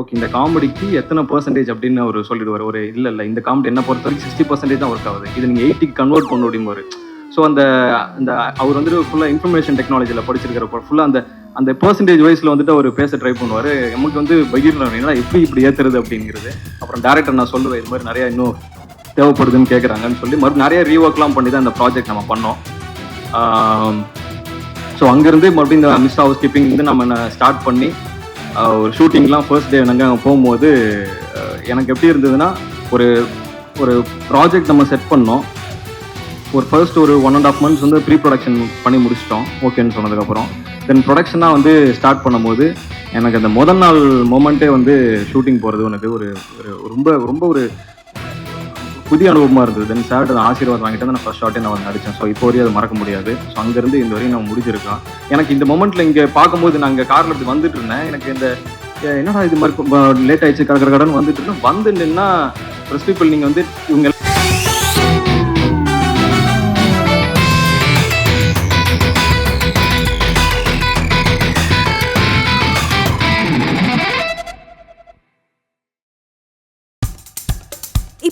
Okay இந்த காமெடிக்கு எத்தனை percentage அப்படின்னு அவர் சொல்லிடுவார். ஒரு இல்லை இல்லை இந்த காமெடி என்ன பொறுத்த வரைக்கும் சிக்ஸ்டி பர்சன்டேஜ் தான் ஒர்க் ஆகுது. இது நீங்கள் எயிட்டிக்கு கன்வெர்ட் பண்ண முடியுமாரு? ஸோ அந்த அந்த அவர் வந்துட்டு ஃபுல்லாக இன்ஃபர்மேஷன் டெக்னாலஜியில் படிச்சிருக்கிறப்ப ஃபுல்லாக அந்த அந்த பர்சன்டேஜ் வைஸில் வந்துட்டு அவர் பேச ட்ரை பண்ணுவார். நமக்கு வந்து பகிர்ந்து எப்படி இப்படி ஏற்றுறது அப்படிங்கிறது. அப்புறம் டேரக்டர் நான் சொல்லுவேன் இது மாதிரி நிறையா இன்னும் தேவைப்படுதுன்னு கேட்குறாங்கன்னு சொல்லி மறுபடியும் நிறைய ரீஒர்க்லாம் பண்ணி தான் அந்த ப்ராஜெக்ட் நம்ம பண்ணோம். ஸோ அங்கேருந்து மறுபடியும் இந்த மிஸ் ஹவுஸ் கீப்பிங் வந்து நம்ம ஸ்டார்ட் பண்ணி ஒரு ஷூட்டிங்லாம் ஃபர்ஸ்ட் டே நாங்கள் அங்கே போகும்போது எனக்கு எப்படி இருந்ததுன்னா ஒரு ஒரு ப்ராஜெக்ட் நம்ம செட் பண்ணோம். ஒரு ஃபர்ஸ்ட் ஒரு ஒன் அண்ட் ஆஃப் மந்த்ஸ் வந்து ப்ரீ ப்ரொடக்ஷன் பண்ணி முடிச்சிட்டோம். ஓகேன்னு சொன்னதுக்கப்புறம். தென் ப்ரொடக்ஷனாக வந்து ஸ்டார்ட் பண்ணும்போது எனக்கு அந்த முதல் நாள் மூமெண்ட்டே வந்து ஷூட்டிங் போகிறது எனக்கு ஒரு ஒரு ரொம்ப ரொம்ப ஒரு புதிய அனுபவமாக இருந்தது. தென் சார் ஆசீர்வாதம் வாங்கிட்டு நான் ஃபர்ஸ்ட் ஷாட்டே நான் நடித்தேன் ஸோ இப்போ வரையும் அது மறக்க முடியாது. ஸோ அங்கேருந்து இந்த வரையும் நான் முடிஞ்சிருக்கோம் எனக்கு இந்த மொமெண்ட்டில் இங்கே பார்க்கும்போது நான் இங்கே காரில் இப்படி வந்துட்டு இருந்தேன். எனக்கு இந்த என்னடா இது மாதிரி லேட் ஆயிடுச்சு கடற்கரை வந்துட்டு இருந்தேன். வந்து நின்னா ப்ரெஸ் பீப்புள் நீங்கள் வந்து இவங்க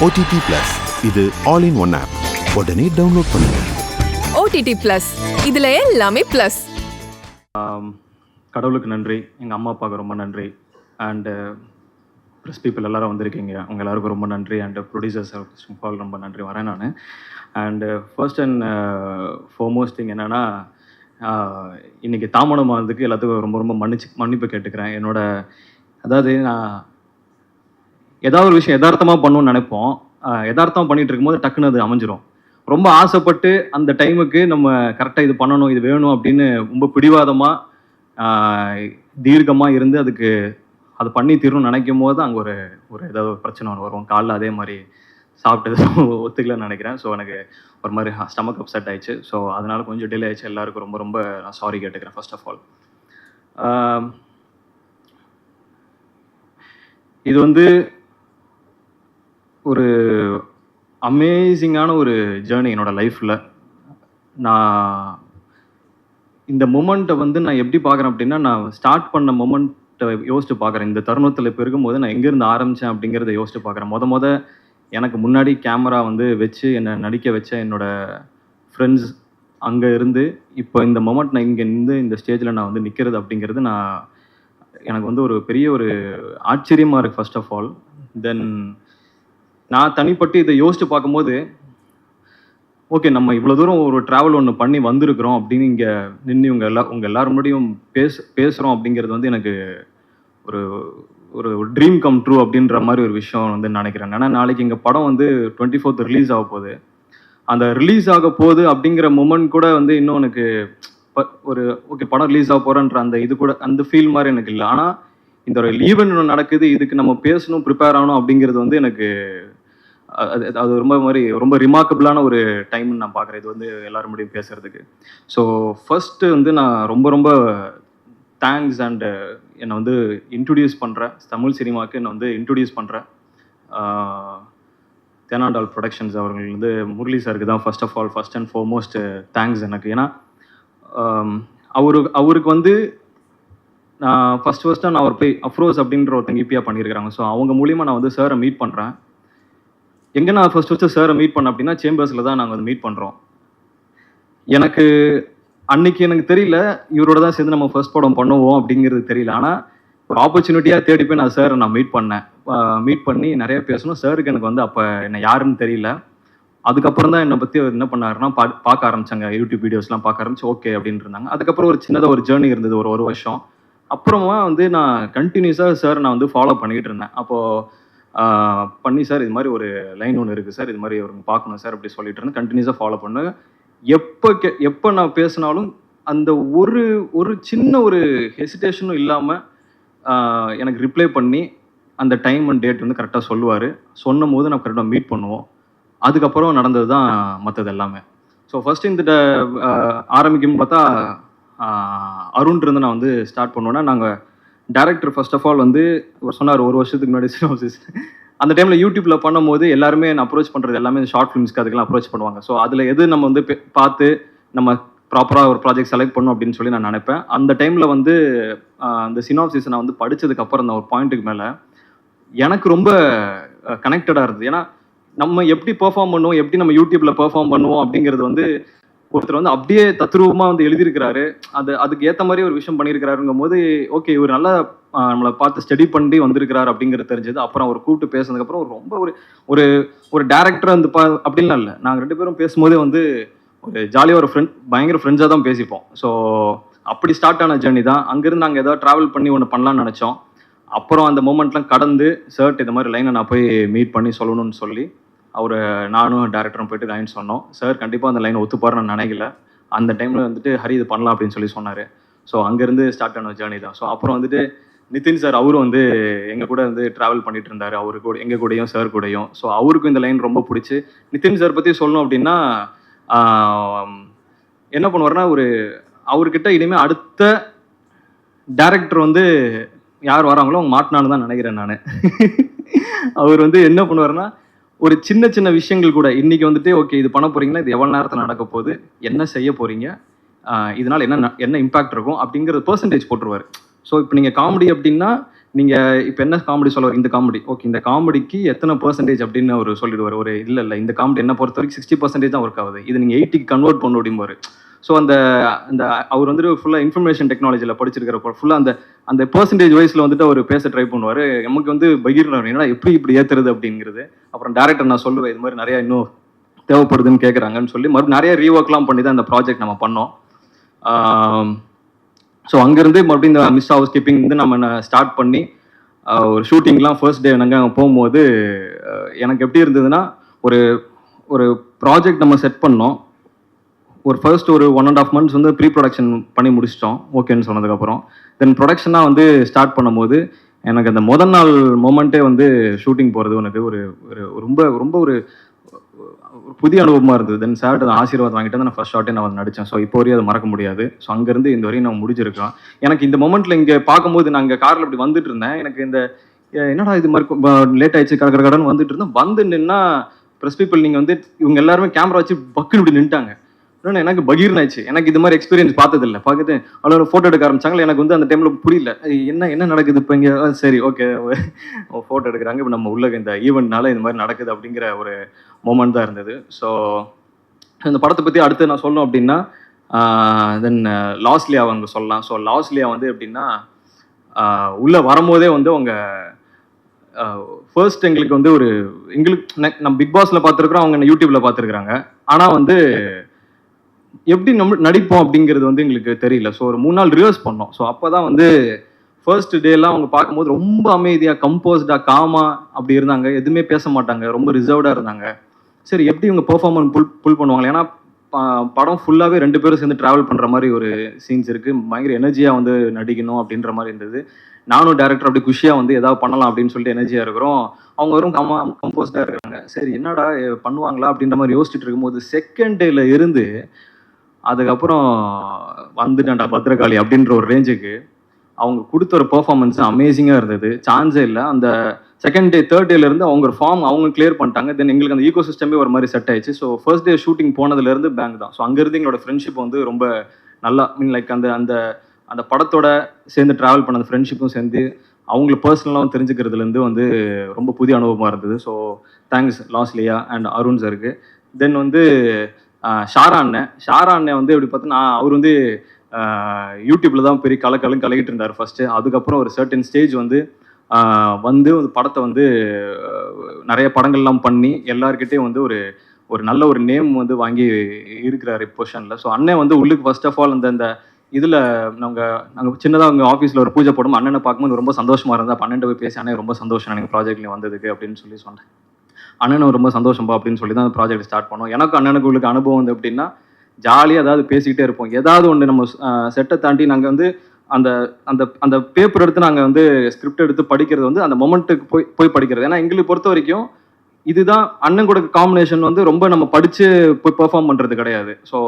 ஓடிடி பிளஸ் இது ஆல் இன் ஒன் ஆப் உடனே டவுன்லோட் பண்ணுங்க. ஓடிடி பிளஸ் இதுல எல்லாமே பிளஸ் கடவுளுக்கு நன்றி எங்கள் அம்மா அப்பாவுக்கு ரொம்ப நன்றி. அண்டு ப்ரெஸ் பீப்புள் எல்லாரும் வந்திருக்கீங்க. அவங்க எல்லாருக்கும் ரொம்ப நன்றி. அண்டு ப்ரொடியூசர்ஸ் ஃபால் ரொம்ப நன்றி. வரேன் நான். And first and foremost thing என்னென்னா இன்றைக்கி தாமதம் ஆனதுக்கு எல்லாத்துக்கும் ரொம்ப ரொம்ப மன்னிச்சு மன்னிப்பு கேட்டுக்கிறேன். என்னோட அதாவது நான் ஏதாவது ஒரு விஷயம் யதார்த்தமாக பண்ணணும்னு நினைப்போம். எதார்த்தமாக பண்ணிட்டு இருக்கும்போது டக்குன்னு அது அமைஞ்சிரும். ரொம்ப ஆசைப்பட்டு அந்த டைமுக்கு நம்ம கரெக்டாக இது பண்ணணும் இது வேணும் அப்படின்னு ரொம்ப பிடிவாதமாக தீர்க்கமாக இருந்து அதுக்கு அது பண்ணி தீரணும்னு நினைக்கும் போது அங்கே ஒரு ஒரு ஏதாவது ஒரு பிரச்சனை ஒன்று வரும். காலைல அதே மாதிரி சாப்பிட்டது ஒத்துக்கலன்னு நினைக்கிறேன். ஸோ எனக்கு ஒரு மாதிரி ஸ்டமக் அப்செட் ஆயிடுச்சு. ஸோ அதனால கொஞ்சம் டிலே ஆயிடுச்சு. எல்லாருக்கும் ரொம்ப ரொம்ப நான் சாரி கேட்டுக்கிறேன் ஃபர்ஸ்ட் ஆஃப் ஆல் இது வந்து ஒரு அமேசிங்கான ஒரு ஜேர்னி என்னோடய லைஃப்பில் நான் இந்த மொமெண்ட்டை வந்து நான் எப்படி பார்க்குறேன் அப்படின்னா நான் ஸ்டார்ட் பண்ண மொமெண்ட்டை யோசிச்சு பார்க்குறேன். இந்த தருணத்தில் இப்போ இருக்கும்போது நான் எங்கேருந்து ஆரம்பித்தேன் அப்படிங்கிறத யோசிச்சு பார்க்குறேன். மொத மொதல் எனக்கு முன்னாடி கேமரா வந்து வச்சு என்னை நடிக்க வச்ச என்னோட ஃப்ரெண்ட்ஸ் அங்கே இருந்து இப்போ இந்த மொமெண்ட் நான் இங்கே இருந்து இந்த ஸ்டேஜில் நான் வந்து நிற்கிறது அப்படிங்கிறது நான் எனக்கு வந்து ஒரு பெரிய ஒரு ஆச்சரியமாக இருக்குது ஃபர்ஸ்ட் ஆஃப் ஆல் தென் நான் தனிப்பட்டு இதை யோசிச்சு பார்க்கும்போது ஓகே நம்ம இவ்வளோ தூரம் ஒரு ட்ராவல் ஒன்று பண்ணி வந்திருக்கிறோம் அப்படின்னு இங்கே நின்று இவங்க எல்லா உங்கள் எல்லாரும் முன்னாடியும் பேச பேசுகிறோம் அப்படிங்கிறது வந்து எனக்கு ஒரு ஒரு ட்ரீம் கம் ட்ரூ அப்படின்ற மாதிரி ஒரு விஷயம் வந்து நினைக்கிறேன். ஏன்னா நாளைக்கு எங்கள் படம் வந்து டுவெண்ட்டி ஃபோர்த் ரிலீஸ் ஆக போகுது. அந்த ரிலீஸ் ஆக போகுது அப்படிங்கிற மூமெண்ட் கூட வந்து இன்னும் எனக்கு ஒரு ஓகே படம் ரிலீஸ் ஆக போகிறன்ற அந்த இது கூட அந்த ஃபீல் மாதிரி எனக்கு இல்லை. ஆனால் இந்த ஒரு ஈவெண்ட் ஒன்று நடக்குது இதுக்கு நம்ம பேசணும் ப்ரிப்பேர் ஆகணும் அப்படிங்கிறது வந்து எனக்கு அது அது ரொம்ப மாதிரி ரொம்ப ரிமார்க்கபிளான ஒரு டைம்னு நான் பார்க்குறேன். இது வந்து எல்லாரும் முடியும் பேசுகிறதுக்கு ஸோ ஃபர்ஸ்ட் வந்து நான் ரொம்ப ரொம்ப தேங்க்ஸ் அண்ட் என்னை வந்து இன்ட்ரடியூஸ் பண்ணுறேன் தமிழ் சினிமாவுக்கு என்னை வந்து இன்ட்ரடியூஸ் பண்ணுறேன் தேனாண்டால் ப்ரொடக்ஷன்ஸ் அவர்கள் வந்து முரளி சாருக்கு தான் first of all first and foremost thanks எனக்கு. ஏன்னா அவரு அவருக்கு வந்து நான் ஃபர்ஸ்ட் ஃபஸ்ட்டாக நான் அவர் போய் அஃப்ரோஸ் அப்படின்ற ஒருத்தங்க இபியாக பண்ணியிருக்கிறாங்க. ஸோ அவங்க மூலியமாக நான் வந்து சாரை மீட் பண்ணுறேன் எங்கே நான் ஃபர்ஸ்ட் ஃபஸ்ட்டு சாரை மீட் பண்ண அப்படின்னா சேம்பர்ஸில் தான் நாங்கள் வந்து மீட் பண்ணுறோம் எனக்கு அன்னைக்கு எனக்கு தெரியல இவரோட தான் சேர்ந்து நம்ம ஃபர்ஸ்ட் படம் பண்ணுவோம் அப்படிங்கிறது தெரியல. ஆனால் ஒரு ஆப்பர்ச்சுனிட்டியாக தேடி போய் நான் சாரை நான் மீட் பண்ணேன். மீட் பண்ணி நிறைய பேசணும் சாருக்கு எனக்கு வந்து அப்போ என்ன யாருன்னு தெரியல. அதுக்கப்புறம் தான் என்னை பற்றி அவர் என்ன பண்ணாருன்னா பா பார்க்க ஆரம்பிச்சாங்க. யூடியூப் வீடியோஸ்லாம் பார்க்க ஆரம்பிச்சு ஓகே அப்படின்னு இருந்தாங்க. அதுக்கப்புறம் ஒரு சின்னதாக ஒரு ஜேர்னி இருந்தது ஒரு ஒரு வருஷம். அப்புறமா வந்து நான் கண்டினியூஸாக சார் நான் வந்து ஃபாலோ பண்ணிக்கிட்டு இருந்தேன். அப்போது பண்ணி சார் இது மாதிரி ஒரு லைன் ஒன்று இருக்குது சார் இது மாதிரி ஒரு பார்க்கணும் சார் அப்படி சொல்லிட்டு இருந்தேன். கண்டினியூஸாக ஃபாலோ பண்ணு எப்போ கே எப்போ நான் பேசினாலும் அந்த ஒரு ஒரு சின்ன ஒரு ஹெசிடேஷனும் இல்லாமல் எனக்கு ரிப்ளை பண்ணி அந்த டைம் அண்ட் டேட் வந்து கரெக்டாக சொல்லுவார். சொன்னும் போது நம்ம கரெக்டாக மீட் பண்ணுவோம். அதுக்கப்புறம் நடந்தது தான் மற்றது எல்லாமே. ஸோ ஃபஸ்ட் இந்த ஆரம்பிக்கும் பார்த்தா அஹ், இருந்து நான் வந்து ஸ்டார்ட் பண்ணுவேன்னா நாங்கள் டேரக்டர் ஃபர்ஸ்ட் ஆஃப் ஆல் வந்து அவர் சொன்னார் ஒரு வருஷத்துக்கு முன்னாடி சினோசிஸ் அந்த டைமில் யூடியூப்பில் பண்ணும்போது எல்லாருமே நான் அப்ரோச் பண்ணுறது எல்லாமே ஷார்ட் ஃபிலிம்ஸ்க்கு அதுக்கெல்லாம் அப்ரோச் பண்ணுவாங்க. ஸோ அதில் எது நம்ம வந்து பார்த்து நம்ம ப்ராப்பராக ஒரு ப்ராஜெக்ட் செலக்ட் பண்ணணும் அப்படின்னு சொல்லி நான் நினைப்பேன். அந்த டைமில் வந்து அந்த சினாப்சிஸை நான் வந்து படிச்சதுக்கு அப்புறம் அந்த ஒரு பாயிண்ட்டுக்கு மேலே எனக்கு ரொம்ப கனெக்டடாக இருந்தது. ஏன்னா நம்ம எப்படி பெர்ஃபார்ம் பண்ணுவோம் எப்படி நம்ம யூடியூப்பில் பெர்ஃபார்ம் பண்ணுவோம் அப்படிங்கிறது வந்து ஒருத்தர் வந்து அப்படியே தத்ரூபமாக வந்து எழுதியிருக்கிறாரு. அது அதுக்கு ஏற்ற மாதிரி ஒரு விஷயம் பண்ணியிருக்கிறாருங்கும் போது ஓகே இவர் நல்லா நம்மளை பார்த்து ஸ்டடி பண்ணி வந்திருக்கிறார் அப்படிங்கிறது தெரிஞ்சது. அப்புறம் அவர் கூப்பிட்டு பேசுனதுக்கப்புறம் ஒரு ரொம்ப ஒரு ஒரு ஒரு டேரக்டர் வந்து பா அப்படின்லாம் இல்லை. நாங்கள் ரெண்டு பேரும் பேசும்போதே வந்து ஒரு ஜாலியாக ஒரு ஃப்ரெண்ட் பயங்கர ஃப்ரெண்ட்ஸாக தான் பேசிப்போம். ஸோ அப்படி ஸ்டார்ட் ஆன ஜேர்னி தான். அங்கேருந்து நாங்கள் ஏதாவது ட்ராவல் பண்ணி ஒன்று பண்ணலாம்னு நினச்சோம். அப்புறம் அந்த மூமெண்ட்லாம் கடந்து ஷர்ட் இந்த மாதிரி லைனை நான் போய் மீட் பண்ணி சொல்லணும்னு சொல்லி அவர் நானும் டேரக்டரும் போயிட்டு லைன் சொன்னோம். சார் கண்டிப்பாக அந்த லைன் ஒத்துப்பாரு நான் நினைக்கல. அந்த டைமில் வந்துட்டு ஹரி இது பண்ணலாம் அப்படின்னு சொல்லி சொன்னார். ஸோ அங்கேருந்து ஸ்டார்ட் ஆன ஜேர்னி தான். ஸோ அப்புறம் வந்துட்டு நிதின் சார் அவரும் வந்து எங்கள் கூட வந்து ட்ராவல் பண்ணிட்டு இருந்தார். அவரு கூட எங்கள் கூடயும் சார் கூடயும். ஸோ அவருக்கும் இந்த லைன் ரொம்ப பிடிச்சி. நிதின் சார் பற்றி சொல்லணும் அப்படின்னா என்ன பண்ணுவார்னா ஒரு அவர்கிட்ட இனிமேல் அடுத்த டேரக்டர் வந்து யார் வராங்களோ அவங்க மாட்டினான்னு தான் நினைக்கிறேன் நான். அவர் வந்து என்ன பண்ணுவாருன்னா ஒரு சின்ன சின்ன விஷயங்கள் கூட இன்னைக்கு வந்துட்டு ஓகே இது பண்ண போறீங்கன்னா இது எவ்வளோ நேரத்தில் நடக்க போகுது? என்ன செய்ய போறீங்க? இதனால் இதனால என்ன என்ன இம்பாக்ட் இருக்கும்? அப்படிங்கிறது பர்சன்டேஜ் போட்டுருவாரு. ஸோ இப்போ நீங்கள் காமெடி அப்படின்னா நீங்கள் இப்போ என்ன காமெடி சொல்லுவார் இந்த காமெடி ஓகே இந்த காமெடிக்கு எத்தனை பர்சன்டேஜ் அப்படின்னு அவர் சொல்லிடுவார். ஒரு இல்லை இல்லை இந்த காமெடி என்ன பொறுத்த வரைக்கும் சிக்ஸ்டி பர்சன்டேஜ் தான் ஒர்க் ஆகுது. இது நீங்கள் எயிட்டிக்கு கன்வெர்ட் பண்ண அப்படிம்பாரு ஸோ அந்த அந்த அவர் வந்துட்டு ஃபுல்லாக இன்ஃபர்மேஷன் டெக்னாலஜியில் படிச்சிருக்கிறப்போ ஃபுல்லாக அந்த அந்த பர்சன்டேஜ் வைஸில் வந்துட்டு அவர் பேச ட்ரை பண்ணுவார். நமக்கு வந்து பகிர்றாரு என்னடா எப்படி இப்படி ஏற்றுறது அப்படிங்கிறது. அப்புறம் டேரக்டர் நான் சொல்லுவேன் இது மாதிரி நிறையா இன்னும் தேவைப்படுதுன்னு கேட்குறாங்கன்னு சொல்லி மறுபடியும் நிறைய ரீஒர்க்லாம் பண்ணி தான் அந்த ப்ராஜெக்ட் நம்ம பண்ணோம். ஸோ அங்கேருந்து மறுபடியும் இந்த மிஸ் ஹவுஸ் கீப்பிங் வந்து நம்ம ஸ்டார்ட் பண்ணி ஒரு ஷூட்டிங்லாம் ஃபர்ஸ்ட் டே நாங்கள் அங்கே போகும்போது எனக்கு எப்படி இருந்ததுன்னா ஒரு ஒரு ப்ராஜெக்ட் நம்ம செட் பண்ணோம். ஒரு ஃபர்ஸ்ட் ஒரு ஒன் அண்ட் ஆஃப் மந்த்ஸ் வந்து ப்ரீ ப்ரொடக்ஷன் பண்ணி முடிச்சிட்டோம். ஓகேன்னு சொன்னதுக்கப்புறம். தென் ப்ரொடக்ஷனாக வந்து ஸ்டார்ட் பண்ணும்போது எனக்கு அந்த முதல் நாள் மூமெண்ட்டே வந்து ஷூட்டிங் போகிறது எனக்கு ஒரு ஒரு ரொம்ப ரொம்ப ஒரு ஒரு புதிய அனுபவமாக இருந்தது. தென் சார் அதை ஆசீர்வாதம் வாங்கிட்டு வந்து நான் ஃபர்ஸ்ட் ஷாட்டே நான் வந்து நடித்தேன். ஸோ இப்போ வரையும் அதை மறக்க முடியாது. ஸோ அங்கேருந்து இந்த வரையும் நான் முடிச்சிருக்கேன் எனக்கு இந்த மொமெண்ட்டில் இங்கே பார்க்கும்போது நான் இங்கே காரில் இப்படி வந்துட்டு இருந்தேன். எனக்கு இந்த என்னடா இது மாதிரி லேட் ஆயிடுச்சு கடை கடன் வந்துட்டு இருந்தேன். வந்து நின்னா ப்ரெஸ் பீப்பிள் நீங்கள் வந்து இவங்க எல்லாருமே கேமரா வச்சு பக்குன்னு இப்படி நின்ட்டாங்க இன்னொன்னு எனக்கு பகீர்னாச்சு எனக்கு இது மாதிரி எக்ஸ்பீரியன்ஸ் பார்த்ததில்ல. பார்த்துட்டு அவ்வளோ ஃபோட்டோ எடுக்க ஆரம்பிச்சாங்களே எனக்கு வந்து அந்த டைமில் புரியல. என்ன என்ன நடக்குது இப்போ இங்கே? சரி ஓகே ஃபோட்டோ எடுக்கிறாங்க. இப்போ நம்ம உள்ள இந்த ஈவெண்ட்னால இந்த மாதிரி நடக்குது அப்படிங்கிற ஒரு மூமெண்ட் தான் இருந்தது. ஸோ இந்த படத்தை பற்றி அடுத்து நான் சொல்லணும் அப்படின்னா தென் லாஸ்லியா அவங்க சொல்லலாம். ஸோ லாஸ்லியா வந்து எப்படின்னா உள்ளே வரும்போதே வந்து அவங்க ஃபர்ஸ்ட் எங்களுக்கு வந்து ஒரு எங்களுக்கு ந- நம்ம பிக் பாஸில் பார்த்துருக்குறோம் அவங்க யூடியூப்பில் பார்த்துருக்குறாங்க. ஆனால் வந்து எப்படி நம்ம நடிப்போம் அப்படிங்கிறது வந்து எங்களுக்கு தெரியல. ஸோ ஒரு மூணு நாள் ரிவர்ஸ் பண்ணோம். ஸோ அப்போ தான் வந்து ஃபர்ஸ்ட் டேலாம் அவங்க பார்க்கும்போது ரொம்ப அமைதியாக கம்போஸ்டாக காமா அப்படி இருந்தாங்க. எதுவுமே பேச மாட்டாங்க. ரொம்ப ரிசர்வ்டாக இருந்தாங்க. சரி எப்படி இவங்க பெர்ஃபார்மன்ஸ் புல் புல் பண்ணுவாங்க ஏன்னா படம் ஃபுல்லாகவே ரெண்டு பேரும் சேர்ந்து ட்ராவல் பண்ணுற மாதிரி ஒரு சீன்ஸ் இருக்குது பயங்கர எனர்ஜியாக வந்து நடிக்கணும் அப்படின்ற மாதிரி இருந்தது. நானும் டேரக்டர் அப்படி குஷியாக வந்து ஏதாவது பண்ணலாம் அப்படின்னு சொல்லிட்டு எனர்ஜியாக இருக்கிறோம். அவங்க வரும் கமா கம்போஸ்டாக இருக்காங்க. சரி என்னடா பண்ணுவாங்களா அப்படின்ற மாதிரி யோசிச்சுட்டு இருக்கும்போது செகண்ட் டேல இருந்து அதுக்கப்புறம் வந்துட்டான்டா பத்ரகாளி அப்படின்ற ஒரு ரேஞ்சுக்கு அவங்க கொடுத்த ஒரு பெர்ஃபார்மன்ஸ் அமேசிங்காக இருந்தது. சான்ஸே இல்லை. அந்த செகண்ட் டே தேர்ட் டேலேருந்து அவங்க ஒரு ஃபார்ம் அவங்க கிளியர் பண்ணிட்டாங்க. தென் எங்களுக்கு அந்த ஈகோ சிஸ்டமே ஒரு மாதிரி செட் ஆயிடுச்சு. ஸோ ஃபர்ஸ்ட் டே ஷூட்டிங் போனதுலேருந்து பேங்க் தான். ஸோ அங்கேருந்து எங்களோட ஃப்ரெண்ட்ஷிப் வந்து ரொம்ப நல்லா மீன் லைக் அந்த அந்த அந்த படத்தோட சேர்ந்து ட்ராவல் பண்ண அந்த ஃப்ரெண்ட்ஷிப்பும் சேர்ந்து அவங்கள பர்சனலாகவும் தெரிஞ்சுக்கிறதுலேருந்து வந்து ரொம்ப புதிய அனுபவமாக இருந்தது. So thanks Losliya and Arun சருக்கு then வந்து ஷாரா அண்ணன் ஷாரா அண்ணன் வந்து எப்படி பார்த்தோன்னா அவர் வந்து யூடியூப்பில் தான் பெரிய கலக்கலும் கலக்கிட்டு இருந்தார் ஃபஸ்ட்டு அதுக்கப்புறம் ஒரு சர்டன் ஸ்டேஜ் வந்து வந்து அந்த படத்தை வந்து நிறைய படங்கள்லாம் பண்ணி எல்லார்கிட்டயும் வந்து ஒரு ஒரு நல்ல ஒரு நேம் வந்து வாங்கி இருக்கிறாரு பொசிஷனில் ஸோ அண்ணன் வந்து உள்ளுக்கு ஃபர்ஸ்ட் ஆஃப் ஆல் அந்த அந்த இதில் நாங்கள் நாங்கள் சின்னதாக அவங்க ஆஃபீஸில் ஒரு பூஜை போடும் அண்ணனை பார்க்கும்போது ரொம்ப சந்தோஷமாக இருந்தால் பன்னெண்டு போய் பேசி அண்ணன் ரொம்ப சந்தோஷம் எனக்கு ப்ராஜெக்ட்ல வந்ததுக்கு அப்படின்னு சொல்லி சொன்னேன். அண்ணனும் ரொம்ப சந்தோஷம்பா அப்படின்னு சொல்லி தான் அந்த ப்ராஜெக்ட் ஸ்டார்ட் பண்ணோம். எனக்கும் அண்ணனுக்கு உங்களுக்கு அனுபவம் வந்து எப்படின்னா ஜாலியாக ஏதாவது பேசிக்கிட்டே இருப்போம். ஏதாவது ஒன்று நம்ம செட்டை தாண்டி நாங்கள் வந்து அந்த அந்த அந்த பேப்பர் எடுத்து நாங்கள் வந்து ஸ்கிரிப்ட் எடுத்து படிக்கிறது வந்து அந்த மொமெண்ட்டுக்கு போய் போய் படிக்கிறது. ஏன்னா எங்களுக்கு பொறுத்த வரைக்கும் இதுதான் அண்ணன் கூட காம்பினேஷன் வந்து ரொம்ப நம்ம படித்து போய் பெர்ஃபார்ம் பண்ணுறது கிடையாது. ஸோ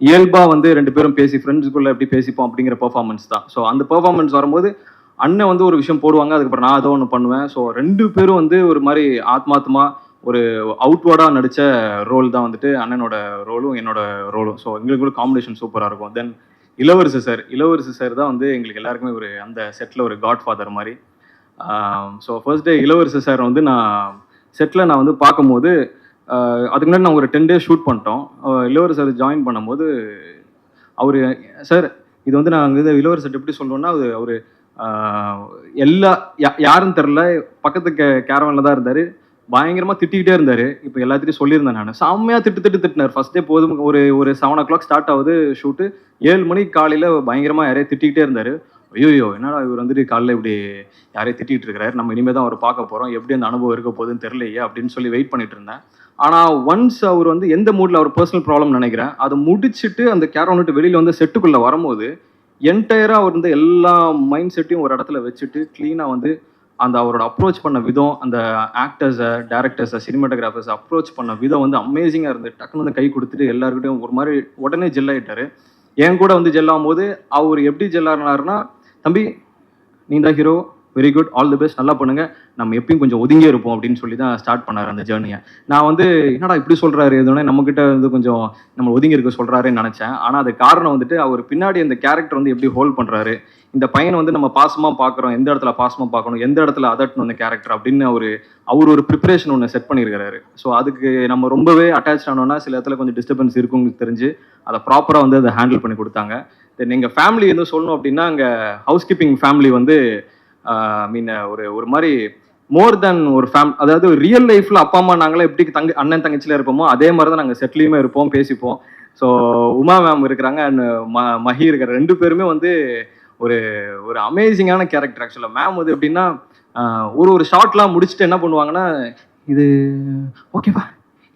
இயல்பாக வந்து ரெண்டு பேரும் பேசி ஃப்ரெண்ட்ஸுக்குள்ளே எப்படி பேசிப்போம் அப்படிங்கிற பெர்ஃபார்மன்ஸ் தான். ஸோ அந்த பெர்ஃபார்மன்ஸ் வரும்போது அண்ணன் வந்து ஒரு விஷயம் போடுவாங்க. அதுக்கப்புறம் நான் ஏதோ ஒன்று பண்ணுவேன். ஸோ ரெண்டு பேரும் வந்து ஒரு மாதிரி ஆத்மாத்மா ஒரு அவுட்வர்டாக நடித்த ரோல் தான் வந்துட்டு அண்ணனோட ரோலும் என்னோட ரோலும் ஸோ எங்களுக்கு கூட காம்பினேஷன் சூப்பராக இருக்கும். தென் இளவரசு சார் இளவரசு சார் தான் வந்து எங்களுக்கு எல்லாருக்குமே ஒரு அந்த செட்டில் ஒரு காட் ஃபாதர் மாதிரி so first day Ilavarasu sir வந்து நான் செட்டில் நான் வந்து பார்க்கும்போது அதுக்கு முன்னாடி நான் ஒரு டென் டேஸ் ஷூட் பண்ணிட்டோம். இளவரசர் ஜாயின் பண்ணும்போது அவர் சார் இது வந்து நான் வந்து இளவரசர் எப்படி சொல்லுவோன்னா அது அவர் எல்லா யா- யாருன்னு தெரில பக்கத்து கே கேரவனில் தான் இருந்தார். பயங்கரமாக திட்டிக்கிட்டே இருந்தார். இப்போ எல்லாத்தையும் சொல்லியிருந்தேன் நான். செம்மையா திட்டு திட்டு திட்டினார். ஃபர்ஸ்ட் டே போதும் ஒரு ஒரு செவன் ஓ கிளாக் ஸ்டார்ட் ஆகுது ஷூட்டு ஏழு மணிக்கு காலையில் பயங்கரமாக யாரையும் திட்டிக்கிட்டே இருந்தார். ஐயோ என்னடா இவர் வந்துட்டு காலையில் இப்படி யாரையும் திட்டிகிட்டு இருக்கிறாரு? நம்ம இனிமேல் தான் அவர் பார்க்க போகிறோம் எப்படி அந்த அனுபவம் இருக்க போகுதுன்னு தெரியலையே அப்படின்னு சொல்லி வெயிட் பண்ணிட்டு இருந்தேன். ஆனால் ஒன்ஸ் அவர் வந்து எந்த மூடில் அவர் பர்சனல் ப்ராப்ளம் நினைக்கிறேன். அதை முடிச்சுட்டு அந்த கேரவன் விட்டு வெளியில் வந்து செட்டுக்குள்ளே வரும்போது என்டையராக அவர் வந்து எல்லா மைண்ட் செட்டையும் ஒரு இடத்துல வச்சுட்டு க்ளீனாக வந்து அந்த அவரோட அப்ரோச் பண்ண விதம் அந்த ஆக்டர்ஸை டேரக்டர்ஸை சினிமாட்டோகிராஃபர்ஸை அப்ரோச் பண்ண விதம் வந்து அமேசிங்காக இருந்து டக்குன்னு வந்து கை கொடுத்துட்டு எல்லாருக்கிட்டையும் ஒரு மாதிரி உடனே ஜெல் என் கூட வந்து ஜெல்லாகும் போது அவர் எப்படி ஜெல்லாருனாருன்னா தம்பி நீ தான் hero very good all the best நல்லா பண்ணுங்க. நம்ம எப்பயும் கொஞ்சம் ஒதுங்கி இருப்போம் அப்படின்னு சொல்லி தான் ஸ்டார்ட் பண்ணார் அந்த ஜேர்னியை நான் வந்து என்னடா இப்படி சொல்றாரு? எதுவுமே நம்மக்கிட்ட வந்து கொஞ்சம் நம்ம ஒதுங்கி இருக்க சொல்றாருன்னு நினைச்சேன். ஆனால் அது காரணம் வந்துட்டு அவர் பின்னாடி அந்த கேரக்டர் வந்து எப்படி ஹோல்ட் பண்றாரு இந்த பையனை வந்து நம்ம பாசமாக பார்க்குறோம் எந்த இடத்துல பாசமாக பார்க்கணும் எந்த இடத்துல அதட்டணும் அந்த கேரக்டர் அப்படின்னு அவர் அவர் ஒரு ப்ரிப்பரேஷன் ஒன்று செட் பண்ணியிருக்கிறாரு ஸோ அதுக்கு நம்ம ரொம்பவே அட்டாச் ஆனோம்னா சில இடத்துல கொஞ்சம் டிஸ்டர்பன்ஸ் இருக்கும்னு தெரிஞ்சு அதை ப்ராப்பராக வந்து அதை ஹேண்டில் பண்ணி கொடுத்தாங்க. தென் எங்கள் ஃபேமிலி வந்து சொல்லணும் அப்படின்னா அங்கே ஹவுஸ் கீப்பிங் ஃபேமிலி வந்து மீன் ஒரு ஒரு மாதிரி மோர் தென் ஒரு ஃபேம் அதாவது ரியல் லைஃப்ல அப்பா அம்மா நாங்களே எப்படி தங்க அண்ணன் தங்கச்சியில இருப்போமோ அதே மாதிரி தான் நாங்கள் செட்லேயுமே இருப்போம் பேசிப்போம். ஸோ உமா மேம் இருக்கிறாங்க அண்ட் ம மஹி இருக்கிற ரெண்டு பேருமே வந்து ஒரு ஒரு அமேசிங்கான கேரக்டர் ஆக்சுவலாக மேம் வந்து எப்படின்னா ஒரு ஒரு ஷார்ட்லாம் முடிச்சுட்டு என்ன பண்ணுவாங்கன்னா இது ஓகேவா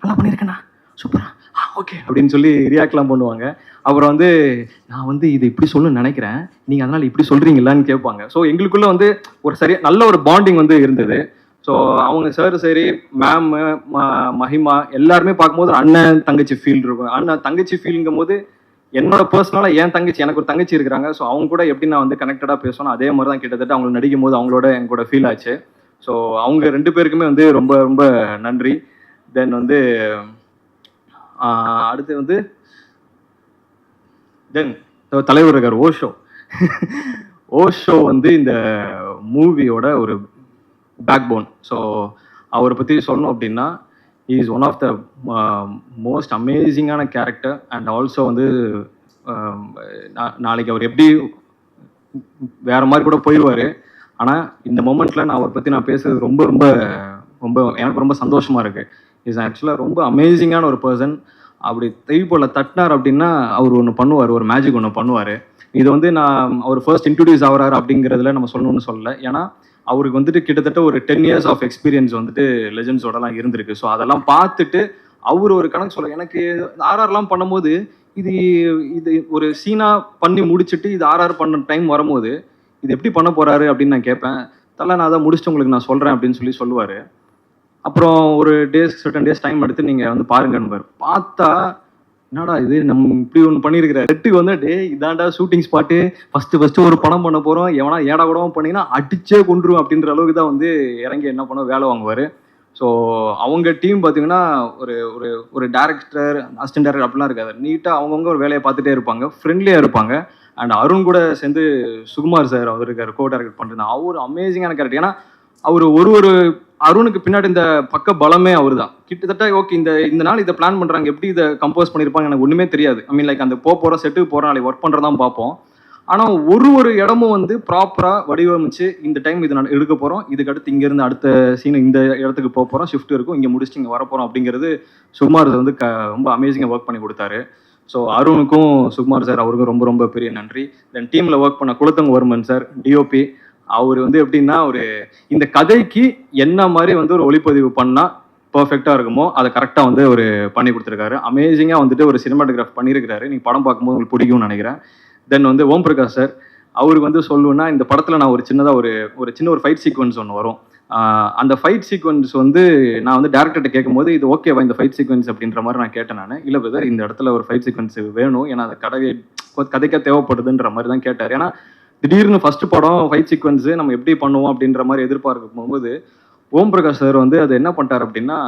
நல்லா பண்ணியிருக்கேண்ணா சூப்பரா ஓகே அப்படின்னு சொல்லி ரியாக்ட்லாம் பண்ணுவாங்க. அப்புறம் வந்து நான் வந்து இது இப்படி சொல்லணும்னு நினைக்கிறேன். நீங்கள் அதனால் இப்படி சொல்கிறீங்களான்னு கேட்பாங்க. ஸோ எங்களுக்குள்ள வந்து ஒரு சரியா நல்ல ஒரு பாண்டிங் வந்து இருந்தது. ஸோ அவங்க சார் சரி மேம் மஹிமா எல்லாருமே பார்க்கும்போது அண்ணன் தங்கச்சி ஃபீல் இருக்கும். அண்ணன் தங்கச்சி ஃபீலுங்கும் போது என்னோட பர்சனலாக என் தங்கச்சி எனக்கு ஒரு தங்கச்சி இருக்கிறாங்க. ஸோ அவங்க கூட எப்படி நான் வந்து கனெக்டடாக பேசணும் அதே மாதிரி தான் கிட்டத்தட்ட அவங்க நடிக்கும் போது அவங்களோட என் கூட ஃபீல் ஆச்சு. ஸோ அவங்க ரெண்டு பேருக்குமே வந்து ரொம்ப ரொம்ப நன்றி. தென் வந்து அடுத்து வந்து தென் தலைவர் இருக்கார் ஓஷோ. ஓஷோ வந்து இந்த மூவியோட ஒரு பேக் போன் ஸோ அவரை பற்றி சொன்னோம் அப்படின்னா is one of the most அமேசிங்கான கேரக்டர் அண்ட் ஆல்சோ வந்து um, நா- நாளைக்கு அவர் எப்படி வேற மாதிரி கூட போயிடுவார். ஆனால் இந்த மூமெண்ட்டில் நான் அவரை பற்றி நான் பேசுறது ரொம்ப ரொம்ப ரொம்ப எனக்கு ரொம்ப சந்தோஷமா இருக்கு. இஸ் ஆக்சுவலாக ரொம்ப அமேசிங்கான ஒரு பர்சன் அப்படி தெய்வப்போல தட்டினார் அப்படின்னா அவர் ஒன்று பண்ணுவார் ஒரு மேஜிக் ஒன்று பண்ணுவார். இது வந்து நான் அவர் ஃபர்ஸ்ட் இன்ட்ரடியூஸ் ஆகுறாரு அப்படிங்கிறதுல நம்ம சொல்லணும்னு சொல்லலை. ஏன்னா அவருக்கு வந்துட்டு கிட்டத்தட்ட ஒரு டென் இயர்ஸ் ஆஃப் எக்ஸ்பீரியன்ஸ் வந்துட்டு லெஜண்ட்ஸோடலாம் இருந்திருக்கு. ஸோ அதெல்லாம் பார்த்துட்டு அவர் ஒரு கணக்கு சொல்ல எனக்கு ஆர்ஆர்லாம் பண்ணும்போது இது இது ஒரு சீனா பண்ணி முடிச்சுட்டு இது ஆர்ஆர் பண்ண டைம் வரும்போது இது எப்படி பண்ண போறாரு அப்படின்னு நான் கேட்பேன். தலை நான் அதை முடிச்சுட்டு உங்களுக்கு நான் சொல்கிறேன் அப்படின்னு சொல்லி சொல்லுவார். அப்புறம் ஒரு டேஸ் சர்டன் டேஸ் டைம் எடுத்து நீங்கள் வந்து பாருங்கன்னு பார்த்தா என்னடா இது? நம்ம இப்படி ஒன்று பண்ணியிருக்கிற ரெட்டுக்கு வந்து டே இதாண்டா ஷூட்டிங் ஸ்பாட்டு ஃபஸ்ட்டு ஃபஸ்ட்டு ஒரு படம் பண்ண போகிறோம் எவனா ஏடா கூடவும் பண்ணிங்கன்னா அடிச்சே கொண்டுருவோம் அப்படின்ற அளவுக்கு தான் வந்து இறங்கி என்ன பண்ண வேலை வாங்குவார். ஸோ அவங்க டீம் பார்த்தீங்கன்னா ஒரு ஒரு ஒரு டேரக்டர் அசிஸ்டன்ட் டேரக்டர் அப்படிலாம் இருக்காது. நீட்டாக அவங்கவுங்க ஒரு வேலையை பார்த்துட்டே இருப்பாங்க. ஃப்ரெண்ட்லியாக இருப்பாங்க. அண்ட் அருண் கூட சேர்ந்து சுகுமார் சார் அவர் இருக்கார் கோ டேரக்ட் பண்ணுறது அவர் அமேசிங்கான கேரக்டர் ஏன்னா அவர் ஒரு ஒரு அருணுக்கு பின்னாடி இந்த பக்க பலமே அவர் தான் கிட்டத்தட்ட ஓகே இந்த இந்த நாள் இதை பிளான் பண்ணுறாங்க எப்படி இதை கம்போஸ் பண்ணியிருப்பாங்க எனக்கு ஒன்றுமே தெரியாது. ஐ மீன் லைக் அந்த போக போகிற செட்டுக்கு போகிறோம் நாளைக்கு ஒர்க் பண்ணுறதான் பார்ப்போம். ஆனால் ஒரு ஒரு இடமும் வந்து ப்ராப்பராக வடிவமைச்சு இந்த டைம் இது நான் எடுக்க போகிறோம் இதுக்கு அடுத்து இங்கேருந்து அடுத்த சீன் இந்த இடத்துக்கு போக போகிறோம் ஷிஃப்ட் இருக்கும். இங்கே முடிச்சுட்டு இங்கே வரப்போகிறோம் அப்படிங்கிறது சுகுமார் சார் வந்து க ரொம்ப அமேசிங்காக ஒர்க் பண்ணி கொடுத்தாரு. ஸோ அருணுக்கும் சுகுமார் சார் அவருக்கும் ரொம்ப ரொம்ப பெரிய நன்றி. தென் டீமில் ஒர்க் பண்ண குலத்தங்கவர்மன் சார் டிஓபி அவர் வந்து எப்படின்னா ஒரு இந்த கதைக்கு என்ன மாதிரி வந்து ஒரு ஒளிப்பதிவு பண்ணால் பர்ஃபெக்டாக இருக்குமோ அதை கரெக்டாக வந்து ஒரு பண்ணி கொடுத்துருக்காரு. அமேசிங்காக வந்துட்டு ஒரு சினிமாட்டோகிராஃப் பண்ணியிருக்கிறாரு. நீங்கள் படம் பார்க்கும்போது உங்களுக்கு பிடிக்கும்னு நினைக்கிறேன். தென் வந்து ஓம் பிரகாஷ் சார் அவருக்கு வந்து சொல்லுவேன்னா இந்த படத்தில் நான் ஒரு சின்னதாக ஒரு ஒரு சின்ன ஒரு ஃபைட் சீக்வன்ஸ் ஒன்று வரும். அந்த ஃபைட் சீக்வன்ஸ் வந்து நான் வந்து டேரக்டர்கிட்ட கேட்கும்போது இது ஓகேவா இந்த ஃபைட் சீக்வன்ஸ் அப்படின்ற மாதிரி நான் கேட்டேன் நான். இல்லை பிரதர் இந்த இடத்துல ஒரு ஃபைட் சீக்வன்ஸ் வேணும். ஏன்னா அது கதை கதைக்க தேவைப்படுதுன்ற மாதிரி தான் கேட்டார். ஏன்னா திடீர்னு ஃபர்ஸ்ட் படம் ஃபைட் சீக்வன்ஸு நம்ம எப்படி பண்ணுவோம் அப்படின்ற மாதிரி எதிர்பார்க்கும் போகும்போது ஓம் பிரகாஷ் சார் வந்து அதை என்ன பண்ணிட்டார் அப்படின்னா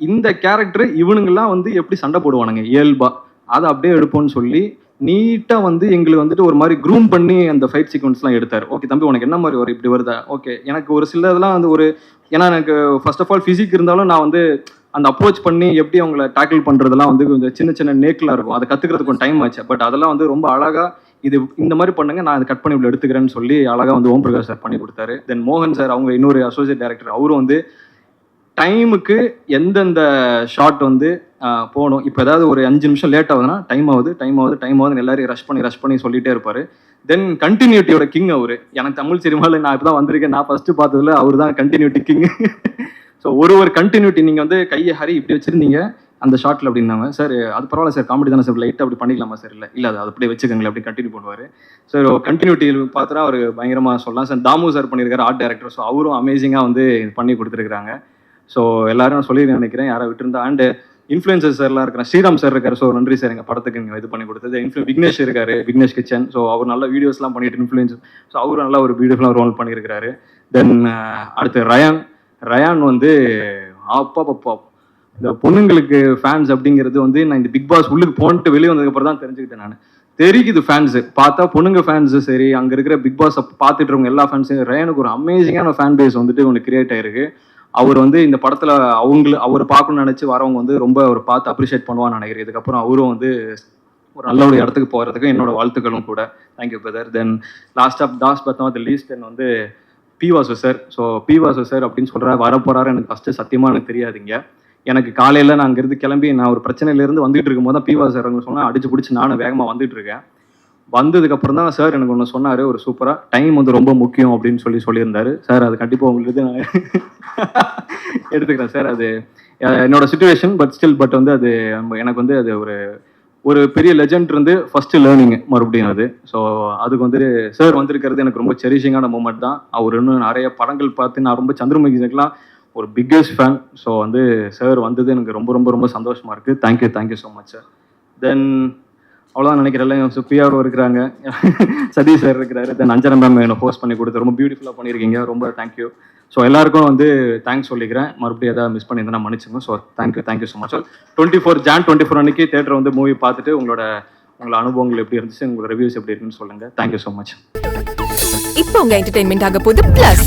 இந்த கேரக்டர் இவனுங்கெல்லாம் வந்து எப்படி சண்டை போடுவானுங்க இயல்பா. அதை அப்படியே எடுப்போம்னு சொல்லி நீட்டாக வந்து எங்களுக்கு வந்துட்டு ஒரு மாதிரி க்ரூம் பண்ணி அந்த ஃபைட் சீக்வன்ஸ்லாம் எடுத்தார். ஓகே தம்பி உனக்கு என்ன மாதிரி ஒரு இப்படி வருதா? ஓகே எனக்கு ஒரு சில இதெல்லாம் வந்து ஒரு ஏன்னா எனக்கு ஃபர்ஸ்ட் ஆஃப் ஆல் ஃபிசிக் இருந்தாலும் நான் வந்து அந்த அப்ரோச் பண்ணி எப்படி அவங்கள டேக்கிள் பண்ணுறதெல்லாம் வந்து கொஞ்சம் சின்ன சின்ன நேக்கில் இருக்கும். அதை கற்றுக்கிறதுக்கு கொஞ்சம் டைம் ஆச்சு. பட் அதெல்லாம் வந்து ரொம்ப அழகாக இது இந்த மாதிரி பண்ணுங்க நான் அதை கட் பண்ணி இவ்வளோ எடுத்துக்கிறேன்னு சொல்லி அழகாக வந்து ஓம் பிரகாஷ் சார் பண்ணி கொடுத்தாரு. தென் மோகன் சார் அவங்க இன்னொரு அசோசியேட் டைரக்டர் அவரும் வந்து டைமுக்கு எந்தெந்த ஷாட் வந்து போகணும். இப்போ ஏதாவது ஒரு அஞ்சு நிமிஷம் லேட் ஆகுதுன்னா டைம் ஆகுது டைம் ஆகுது டைம் ஆகுதுன்னு எல்லாரையும் ரஷ் பண்ணி ரஷ் பண்ணி சொல்லிட்டே இருப்பாரு. தென் கண்டினியூட்டியோட கிங் அவர். எனக்கு தமிழ் சினிமாவில் நான் இப்போ தான் வந்திருக்கேன். நான் ஃபர்ஸ்ட் பார்த்ததுல அவர் தான் கண்டினியூட்டி கிங் ஸோ ஒரு ஒரு கண்டினியூட்டி நீங்கள் வந்து கையை ஹரி இப்படி வச்சிருந்தீங்க. அந்த ஷாட்டில் அப்படின்னாங்க சார் அது பரவாயில்ல சார் காமெடி தானே சார் லைட்டாக அப்படி பண்ணிக்கலாமா சார்? இல்லை இல்லை அது அப்படியே வச்சுக்கோங்களேன் அப்படி கண்டினியூ பண்ணுவார். சார் கண்டினியூட்டி பார்த்தா அவர் பயங்கரமாக சொல்லலாம். சார் தாமு சார் பண்ணியிருக்காரு ஆர்ட் டைரக்டர் ஸோ அவரும் அமேசிங்காக வந்து இது பண்ணி கொடுத்துருக்காங்க ஸோ எல்லாரும் சொல்லி நினைக்கிறேன் யாரை விட்டுருந்தா. அண்டு இன்ஃப்ளூயன்சர் சார்லாம் இருக்கிறேன் ஸ்ரீராம் சார் இருக்கார். ஸோ நன்றி சார் எங்கள் படத்துக்கு நீங்கள் இது பண்ணி கொடுத்தது. இன்ஃப்ளூ விக்னேஷ் இருக்காரு விக்னேஷ் கிச்சன். ஸோ அவர் நல்ல வீடியோஸ்லாம் பண்ணிட்டு இன்ஃப்ளூயன்ஸ் ஸோ அவர் நல்ல ஒரு பியூட்டிஃபுல்லாக ரோல் பண்ணியிருக்காரு தென் அடுத்து ரயான். ரயான் வந்து அப்பா பப்பா இந்த பொண்ணுங்களுக்கு ஃபேன்ஸ் அப்படிங்கிறது வந்து நான் இந்த பிக் பாஸ் உள்ளுக்கு போன்ட்டு வெளியே வந்ததுக்கப்புறம் தான் தெரிஞ்சுக்கிட்டேன் நான். தெரியுது ஃபேன்ஸு பார்த்தா பொண்ணுங்க ஃபேன்ஸு சரி அங்கே இருக்கிற பிக் பாஸ் பார்த்துட்டு இருக்கவங்க எல்லா ஃபேன்ஸும் ரயானுக்கு ஒரு அமேசிங்கான ஃபேன் பேஸ் வந்துட்டு ஒன்று கிரியேட் ஆயிருக்கு. அவர் வந்து இந்த படத்தில் அவங்கள அவர் பார்க்கணும்னு நினச்சி வரவங்க வந்து ரொம்ப அவர் பார்த்து அப்ரிஷியேட் பண்ணுவான்னு நினைக்கிறேன். இதுக்கப்புறம் அவரும் வந்து ஒரு நல்ல ஒரு இடத்துக்கு போகிறதுக்கு என்னோட வாழ்த்துக்களும் கூட. Thank you brother then last of last but not least then வந்து P Vasu sir so P Vasu sir அப்படின்னு சொல்கிற வரப்போறாரு எனக்கு ஃபஸ்ட்டு சத்தியமாக எனக்கு தெரியாதுங்க. எனக்கு காலையில் நான் அங்கேருந்து கிளம்பி நான் ஒரு பிரச்சனையிலேருந்து வந்துட்டு இருக்கும்போது தான் பிவா சார் சொன்னால் அடிச்சு பிடிச்சி நானும் வேகமாக வந்துட்டு இருக்கேன் வந்ததுக்கப்புறம் தான் சார் எனக்கு ஒன்று சொன்னார் ஒரு சூப்பராக டைம் வந்து ரொம்ப முக்கியம் அப்படின்னு சொல்லி சொல்லியிருந்தாரு. சார் அது கண்டிப்பாக உங்களுக்கு நான் எடுத்துக்கிறேன் சார் அது என்னோட சுச்சுவேஷன் பட் ஸ்டில் பட் வந்து அது எனக்கு வந்து அது ஒரு ஒரு பெரிய லெஜண்ட் இருந்து ஃபர்ஸ்ட் லேர்னிங் மறுபடியும் அது. ஸோ அதுக்கு வந்து சார் வந்திருக்கிறது எனக்கு ரொம்ப செரிஷிங்கான மூமெண்ட் தான். அவர் இன்னும் நிறைய படங்கள் பார்த்து நான் ரொம்ப சந்திரமுகி ஒரு பிக்கஸ்ட் ஃபேன் ஸோ வந்து சார் வந்தது எனக்கு ரொம்ப ரொம்ப ரொம்ப சந்தோஷமாக இருக்குது thank you thank you so much sir then அவ்வளோதான் நினைக்கிறேன் சுப்பியாரும் இருக்கிறாங்க. சதீஷ் சார் இருக்கிறாரு. தென் அஞ்சனா மேம் என்னை ஹோஸ்ட் பண்ணி கொடுத்து ரொம்ப பியூட்டிஃபுல்லாக பண்ணியிருக்கீங்க. ரொம்ப தேங்க்யூ ஸோ எல்லாருக்கும் வந்து தேங்க்ஸ் சொல்லிக்கிறேன். மறுபடியும் எதாவது மிஸ் பண்ணியிருந்தா மன்னிச்சுங்க so thank you thank you so much twenty four June twenty four அன்னைக்கு தேட்டர் வந்து மூவி பார்த்துட்டு உங்களோட உங்களோட அனுபவங்கள் எப்படி இருந்துச்சு உங்களோட ரிவ்யூஸ் எப்படி இருக்குன்னு சொல்லுங்கள் தேங்க்யூ ஸோ மச் இப்போ உங்கள் என்டர்டைன்மெண்ட் ஆக போகுது plus